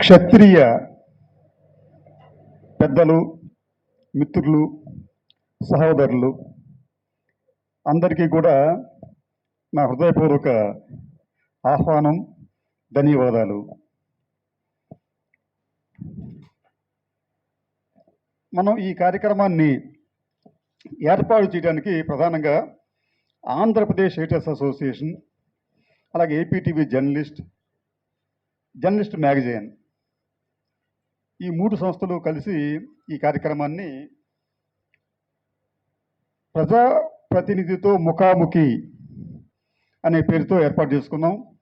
క్షత్రియ పెద్దలు మిత్రులు సహోదరులు అందరికీ కూడా నా హృదయపూర్వక ఆహ్వానం ధన్యవాదాలు. మనం ఈ కార్యక్రమాన్ని ఏర్పాటు చేయడానికి ప్రధానంగా ఆంధ్రప్రదేశ్ ఎడిటర్స్ అసోసియేషన్ అలాగే ఏపీటీవీ జర్నలిస్ట్ జర్నలిస్ట్ మ్యాగజైన్ ఈ మూడు సంస్థలు కలిసి ఈ కార్యక్రమాన్ని ప్రజాప్రతినిధితో ముఖాముఖి అనే పేరుతో ఏర్పాటు చేసుకున్నాం.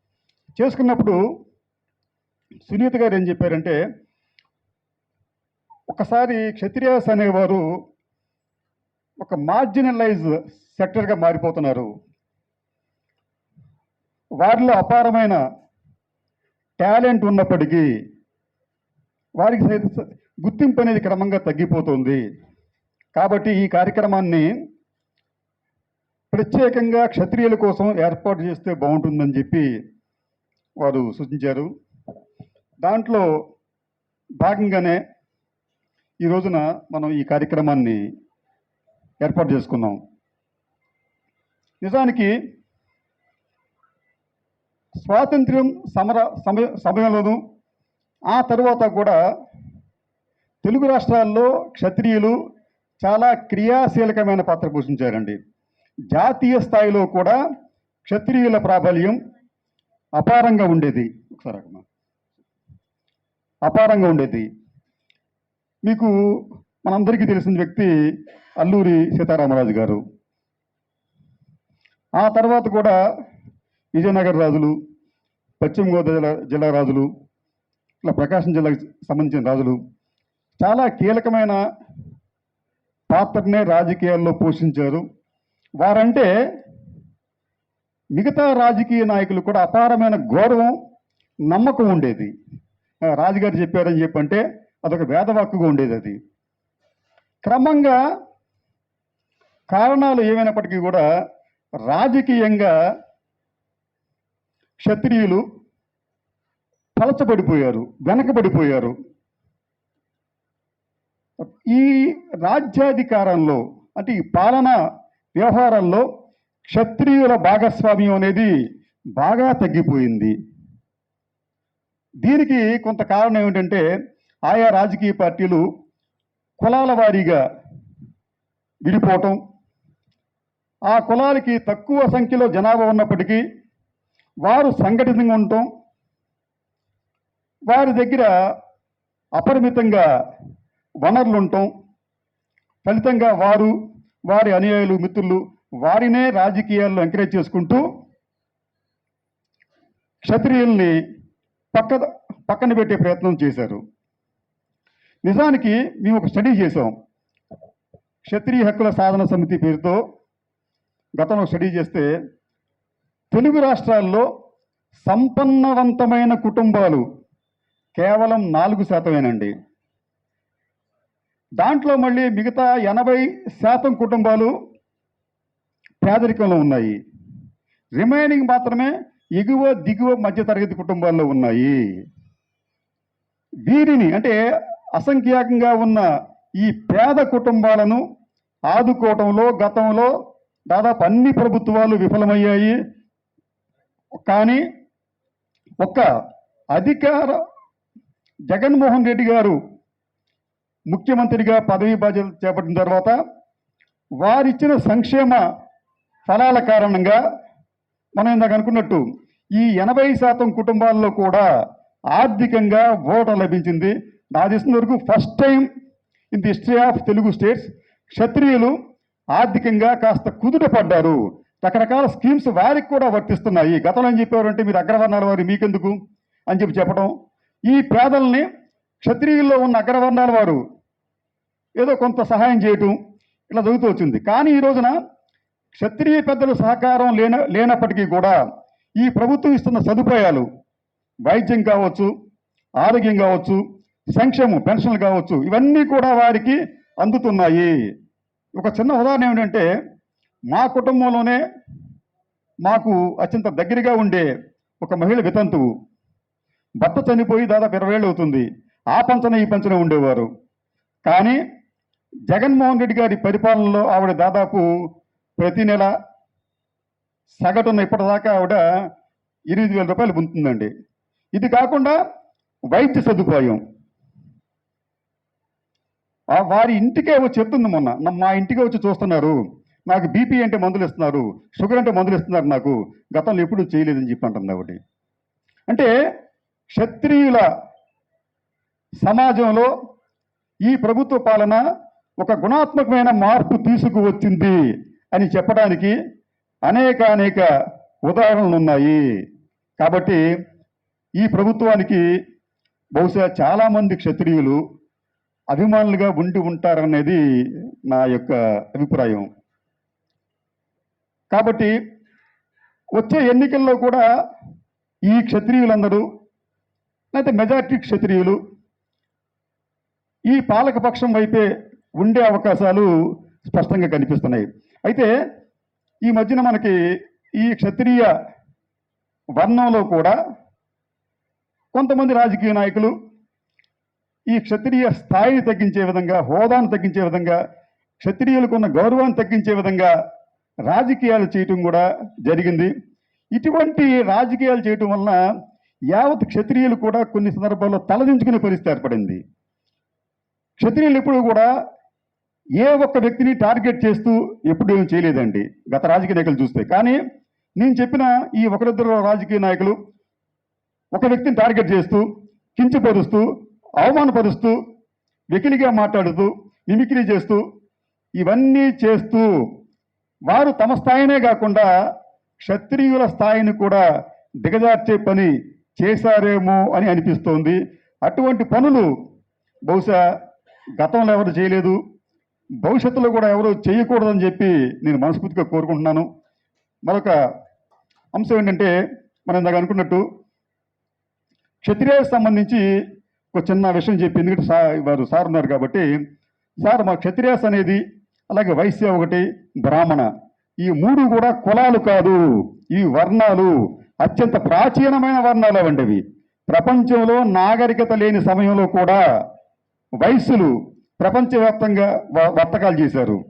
చేసుకున్నప్పుడు సునీత గారు ఏం చెప్పారంటే ఒకసారి క్షత్రియాస్ అనేవారు ఒక మార్జినలైజ్ సెక్టర్గా మారిపోతున్నారు. వారిలో అపారమైన టాలెంట్ ఉన్నప్పటికీ వారికి గుర్తింపు అనేది క్రమంగా తగ్గిపోతుంది. కాబట్టి ఈ కార్యక్రమాన్ని ప్రత్యేకంగా క్షత్రియుల కోసం ఏర్పాటు చేస్తే బాగుంటుందని చెప్పి వారు సూచించారు. దాంట్లో భాగంగానే ఈ రోజున మనం ఈ కార్యక్రమాన్ని ఏర్పాటు చేసుకున్నాం. నిజానికి స్వాతంత్ర్యం సమర సమయ సమయంలోనూ ఆ తరువాత కూడా తెలుగు రాష్ట్రాల్లో క్షత్రియులు చాలా క్రియాశీలకమైన పాత్ర పోషించారండి. జాతీయ స్థాయిలో కూడా క్షత్రియుల ప్రాబల్యం అపారంగా ఉండేది. ఒకసారి అపారంగా ఉండేది. మీకు మనందరికీ తెలిసిన వ్యక్తి అల్లూరి సీతారామరాజు గారు. ఆ తర్వాత కూడా విజయనగర రాజులు పశ్చిమ గోదావరి జిల్లా రాజులు ప్రకాశం జిల్లాకు సంబంధించిన రాజులు చాలా కీలకమైన పాత్రనే రాజకీయాల్లో పోషించారు. వారంటే మిగతా రాజకీయ నాయకులు కూడా అపారమైన గౌరవం నమ్మకం ఉండేది. రాజుగారు చెప్పారని చెప్పంటే అదొక వేదవాక్కుగా ఉండేది అది. క్రమంగా కారణాలు ఏమైనప్పటికీ కూడా రాజకీయంగా క్షత్రియులు పలచబడిపోయారు వెనకబడిపోయారు. ఈ రాజ్యాధికారంలో అంటే ఈ పాలన వ్యవహారంలో క్షత్రియుల భాగస్వామ్యం అనేది బాగా తగ్గిపోయింది. దీనికి కొంత కారణం ఏమిటంటే ఆయా రాజకీయ పార్టీలు కులాల వారీగా విడిపోవటం. ఆ కులాలకి తక్కువ సంఖ్యలో జనాభా ఉన్నప్పటికీ వారు సంఘటితంగా ఉండటం వారి దగ్గర అపరిమితంగా వనరులు ఉండటం ఫలితంగా వారు వారి అనుయాయులు మిత్రులు వారినే రాజకీయాల్లో ఎంకరేజ్ చేసుకుంటూ క్షత్రియుల్ని పక్క పక్కన పెట్టే ప్రయత్నం చేశారు. నిజానికి మేము ఒక స్టడీ చేసాం క్షత్రియ హక్కుల సాధన సమితి పేరుతో గతంలో స్టడీ చేస్తే తెలుగు రాష్ట్రాల్లో సంపన్నవంతమైన కుటుంబాలు కేవలం నాలుగు శాతమేనండి. దాంట్లో మళ్ళీ మిగతా ఎనభై శాతం కుటుంబాలు పేదరికంలో ఉన్నాయి. రిమైనింగ్ మాత్రమే ఎగువ దిగువ మధ్యతరగతి కుటుంబాల్లో ఉన్నాయి. వీరిని అంటే అసంఖ్యాకంగా ఉన్న ఈ పేద కుటుంబాలను ఆదుకోవటంలో గతంలో దాదాపు అన్ని ప్రభుత్వాలు విఫలమయ్యాయి. కానీ ఒక్క అధికార జగన్మోహన్ రెడ్డి గారు ముఖ్యమంత్రిగా పదవీ బాధ్యతలు చేపట్టిన తర్వాత వారిచ్చిన సంక్షేమ ఫలాల కారణంగా మనం ఇందాక అనుకున్నట్టు ఈ ఎనభై శాతం కుటుంబాల్లో కూడా ఆర్థికంగా ఓట లభించింది. నా తెలిసిన వరకు first time in the history of Telugu states క్షత్రియులు ఆర్థికంగా కాస్త కుదుట పడ్డారు. రకరకాల స్కీమ్స్ వారికి కూడా వర్తిస్తున్నాయి. గతంలో ఏం చెప్పేవారంటే మీరు అగ్రవర్ణాల వారు మీకెందుకు? అని చెప్పి చెప్పడం ఈ పేదల్ని క్షత్రియుల్లో ఉన్న అగ్రవర్ణాల వారు ఏదో కొంత సహాయం చేయటం ఇలా జరుగుతూ వచ్చింది. కానీ ఈ రోజున క్షత్రియ పెద్దల సహకారం లేన లేనప్పటికీ కూడా ఈ ప్రభుత్వం ఇస్తున్న సదుపాయాలు వైద్యం కావచ్చు ఆరోగ్యం కావచ్చు సంక్షేమం పెన్షన్లు కావచ్చు ఇవన్నీ కూడా వారికి అందుతున్నాయి. ఒక చిన్న ఉదాహరణ ఏమిటంటే మా కుటుంబంలోనే మాకు అత్యంత దగ్గరగా ఉండే ఒక మహిళ వితంతువు. భర్త చనిపోయి దాదాపు ఇరవై ఏళ్ళు అవుతుంది. ఆ పంచన ఈ పంచన ఉండేవారు. కానీ జగన్మోహన్ రెడ్డి గారి పరిపాలనలో ఆవిడ దాదాపు ప్రతి నెల సగటున ఇప్పటిదాకా ఆవిడ ఎనిమిది వేల రూపాయలు పొందుతుందండి. ఇది కాకుండా వైద్య సదుపాయం. వారి ఇంటికే వచ్చి చెప్తుంది మొన్న. మా ఇంటికే వచ్చి చూస్తున్నారు. నాకు బీపీ అంటే మందులు ఇస్తున్నారు. షుగర్ అంటే మందులు ఇస్తున్నారు నాకు. గతంలో ఎప్పుడు చేయలేదని చెప్పి అంటుంది ఒకటి అంటే క్షత్రియుల సమాజంలో ఈ ప్రభుత్వ పాలన ఒక గుణాత్మకమైన మార్పు తీసుకువచ్చింది అని చెప్పడానికి అనేక అనేక ఉదాహరణలు ఉన్నాయి. కాబట్టి ఈ ప్రభుత్వానికి బహుశా చాలామంది క్షత్రియులు అభిమానులుగా ఉండి ఉంటారనేది నా యొక్క అభిప్రాయం. కాబట్టి వచ్చే ఎన్నికల్లో కూడా ఈ క్షత్రియులందరూ లేకపోతే మెజార్టీ క్షత్రియులు. ఈ పాలకపక్షం వైపే ఉండే అవకాశాలు స్పష్టంగా కనిపిస్తున్నాయి. అయితే ఈ మధ్యన మనకి ఈ క్షత్రియ వర్ణంలో కూడా కొంతమంది రాజకీయ నాయకులు ఈ క్షత్రియ స్థాయిని తగ్గించే విధంగా హోదాను తగ్గించే విధంగా క్షత్రియులకు ఉన్న గౌరవాన్ని తగ్గించే విధంగా రాజకీయాలు చేయటం కూడా జరిగింది. ఇటువంటి రాజకీయాలు చేయటం వలన యావత్ క్షత్రియులు కూడా కొన్ని సందర్భాల్లో తలదించుకునే పరిస్థితి ఏర్పడింది. క్షత్రియులు ఎప్పుడు కూడా ఏ ఒక్క వ్యక్తిని టార్గెట్ చేస్తూ ఎప్పుడు ఏం చేయలేదండి. గత రాజకీయ నాయకులు చూస్తే. కానీ నేను చెప్పిన ఈ ఒకరిద్దరు రాజకీయ నాయకులు ఒక వ్యక్తిని టార్గెట్ చేస్తూ కించపరుస్తూ అవమానపరుస్తూ వెకిలిగా మాట్లాడుతూ మిమిక్రీ చేస్తూ ఇవన్నీ చేస్తూ వారు తమ స్థాయినే కాకుండా క్షత్రియుల స్థాయిని కూడా దిగజార్చే పని చేశారేమో అని అనిపిస్తోంది. అటువంటి పనులు బహుశా గతంలో ఎవరు చేయలేదు. భవిష్యత్తులో కూడా ఎవరు చేయకూడదని చెప్పి నేను మనస్ఫూర్తిగా కోరుకుంటున్నాను. మరొక అంశం ఏంటంటే మనం ఇందాక అనుకున్నట్టు క్షత్రియాలకు సంబంధించి ఒక చిన్న విషయం చెప్పి ఎందుకంటే సా వారు సార్ ఉన్నారు కాబట్టి సార్ మా క్షత్రియాస్ అనేది అలాగే వైశ్య ఒకటి బ్రాహ్మణ. ఈ మూడు కూడా కులాలు కాదు. ఈ వర్ణాలు అత్యంత ప్రాచీనమైన వర్ణాలు అవండివి ప్రపంచంలో నాగరికత లేని సమయంలో కూడా వైశ్యులు ప్రపంచవ్యాప్తంగా వ- వర్తకాలు చేశారు.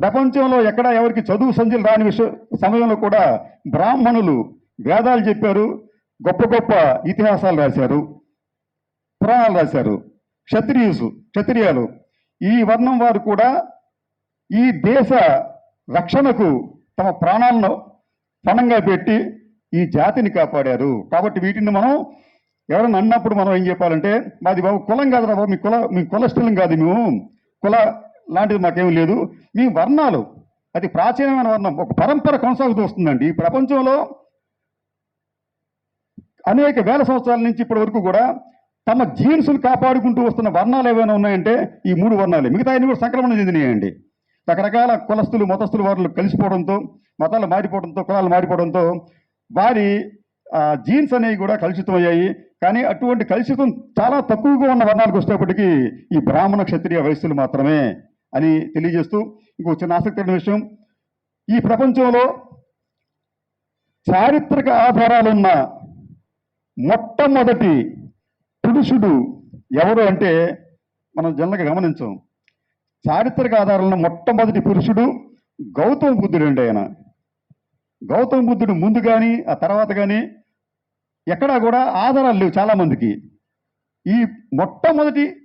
ప్రపంచంలో ఎక్కడ ఎవరికి చదువు సంధ్యలు రాని విషయ సమయంలో కూడా బ్రాహ్మణులు వేదాలు చెప్పారు గొప్ప గొప్ప ఇతిహాసాలు రాశారు పురాణాలు రాశారు. క్షత్రియుసు క్షత్రియాలు. ఈ వర్ణం వారు కూడా ఈ దేశ రక్షణకు తమ ప్రాణాలను పణంగా పెట్టి ఈ జాతిని కాపాడారు. కాబట్టి వీటిని మనం ఎవరైనా అన్నప్పుడు మనం ఏం చెప్పాలంటే మాది బాబు కులం కాదురా బాబు మీ కుల మీ కులస్థలం కాదు మేము. కుల లాంటిది మాకేం లేదు. మీ వర్ణాలు అది ప్రాచీనమైన వర్ణం ఒక పరంపర కొనసాగుతూ వస్తుందండి. ఈ ప్రపంచంలో అనేక వేల సంవత్సరాల నుంచి ఇప్పటి వరకు కూడా తమ జీన్స్ను కాపాడుకుంటూ వస్తున్న వర్ణాలు ఏమైనా ఉన్నాయంటే ఈ మూడు వర్ణాలే. మిగతా అన్ని కూడా సంక్రమణ చెందినాయండి. రకరకాల కులస్తులు మతస్థులు వారు కలిసిపోవడంతో మతాలు మారిపోవడంతో కులాలు మారిపోవడంతో వారి జీన్స్ అనేవి కూడా కలుషితమయ్యాయి. కానీ అటువంటి కలుషితం చాలా తక్కువగా ఉన్న వర్ణాలకు వచ్చేటప్పటికీ ఈ బ్రాహ్మణ క్షత్రియ వయస్సులు మాత్రమే అని తెలియజేస్తూ ఇంకో చిన్న ఆసక్తికరమైన విషయం. ఈ ప్రపంచంలో చారిత్రక ఆధారాలున్న మొట్టమొదటి పురుషుడు ఎవరు అంటే మనం జనరల్గా గమనించాం. చారిత్రక ఆధారంలో మొట్టమొదటి పురుషుడు గౌతమ బుద్ధుడు అండి ఆయన. గౌతమ బుద్ధుడు ముందు కానీ ఆ తర్వాత కానీ ఎక్కడా కూడా ఆధారాలు లేవు చాలామందికి ఈ మొట్టమొదటి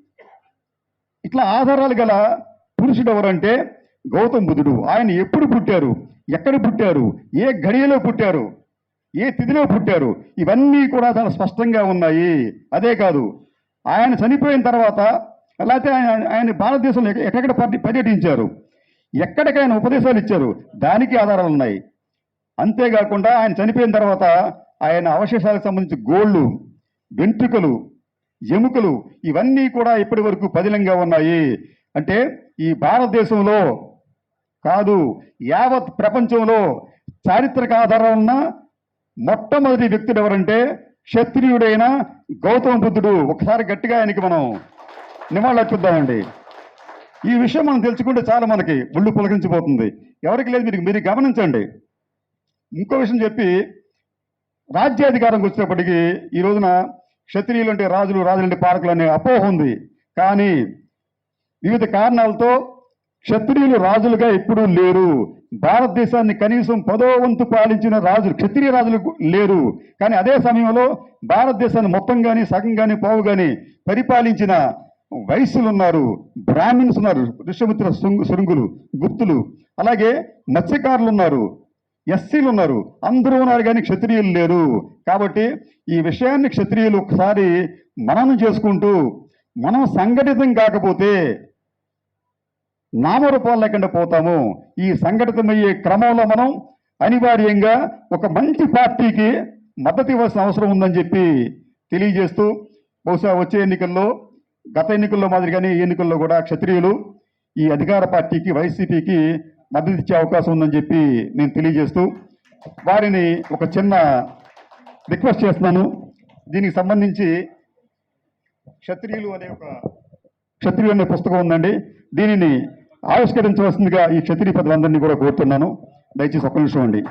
ఇట్లా ఆధారాలు గల పురుషుడు ఎవరంటే గౌతమ బుద్ధుడు. ఆయన ఎప్పుడు పుట్టారు? ఎక్కడ పుట్టారు? ఏ గడియలో పుట్టారు? ఏ తిథిలో పుట్టారు? ఇవన్నీ కూడా చాలా స్పష్టంగా ఉన్నాయి. అదే కాదు ఆయన చనిపోయిన తర్వాత లేకపోతే ఆయన ఆయన భారతదేశంలో ఎక్కడెక్కడ పర్యటించారు? ఎక్కడికి ఆయన ఉపదేశాలు ఇచ్చారు? దానికి ఆధారాలు ఉన్నాయి. అంతేకాకుండా ఆయన చనిపోయిన తర్వాత ఆయన అవశేషాలకు సంబంధించి గోళ్ళు వెంట్రుకలు ఎముకలు ఇవన్నీ కూడా ఇప్పటి వరకు పదిలంగా ఉన్నాయి. అంటే ఈ భారతదేశంలో కాదు యావత్ ప్రపంచంలో చారిత్రక ఆధారం ఉన్న మొట్టమొదటి వ్యక్తుడు ఎవరంటే క్షత్రియుడైన గౌతమ బుద్ధుడు. ఒకసారి గట్టిగా ఆయనకి మనం నివాళులర్పిద్దామండి ఈ విషయం మనం తెలుసుకుంటే చాలా మనకి ఒళ్ళు పులకించిపోతుంది ఎవరికి లేదు మీరు మీరు గమనించండి. ఇంకో విషయం చెప్పి రాజ్యాధికారంకి వచ్చినప్పటికీ ఈ రోజున క్షత్రియులు అంటే రాజులు రాజులు అంటే పాలకులు అనే అపోహ ఉంది. కానీ వివిధ కారణాలతో క్షత్రియులు రాజులుగా ఎప్పుడూ లేరు. భారతదేశాన్ని కనీసం పదో వంతు పాలించిన రాజులు క్షత్రియ రాజులు లేరు. కానీ అదే సమయంలో భారతదేశాన్ని మొత్తం కానీ సగం కానీ పావు కానీ పరిపాలించిన వైశ్యులు ఉన్నారు. బ్రాహ్మిన్స్ ఉన్నారు. ఋషమిత్ర శృంగులు గుప్తులు. అలాగే మత్స్యకారులు ఉన్నారు. ఎస్సీలు ఉన్నారు. అందరూ ఉన్నారు కానీ క్షత్రియులు లేరు. కాబట్టి ఈ విషయాన్ని క్షత్రియులు ఒకసారి మననం చేసుకుంటూ మనం సంఘటితం కాకపోతే నామరూపాలు లేకుండా పోతాము. ఈ సంఘటితమయ్యే క్రమంలో మనం అనివార్యంగా ఒక మంచి పార్టీకి మద్దతు ఇవ్వాల్సిన అవసరం ఉందని చెప్పి తెలియజేస్తూ బహుశా వచ్చే ఎన్నికల్లో గత ఎన్నికల్లో మాదిరిగానే ఈ ఎన్నికల్లో కూడా క్షత్రియులు ఈ అధికార పార్టీకి వైసీపీకి మద్దతు ఇచ్చే అవకాశం ఉందని చెప్పి నేను తెలియజేస్తూ వారిని ఒక చిన్న రిక్వెస్ట్ చేస్తున్నాను. దీనికి సంబంధించి క్షత్రియులు అనే ఒక క్షత్రియులు అనే పుస్తకం ఉందండి. దీనిని ఆవిష్కరించవలసిందిగా ఈ క్షత్రియ పదవులందరినీ కూడా కోరుతున్నాను. దయచేసి ఒక్క నిమిషం అండి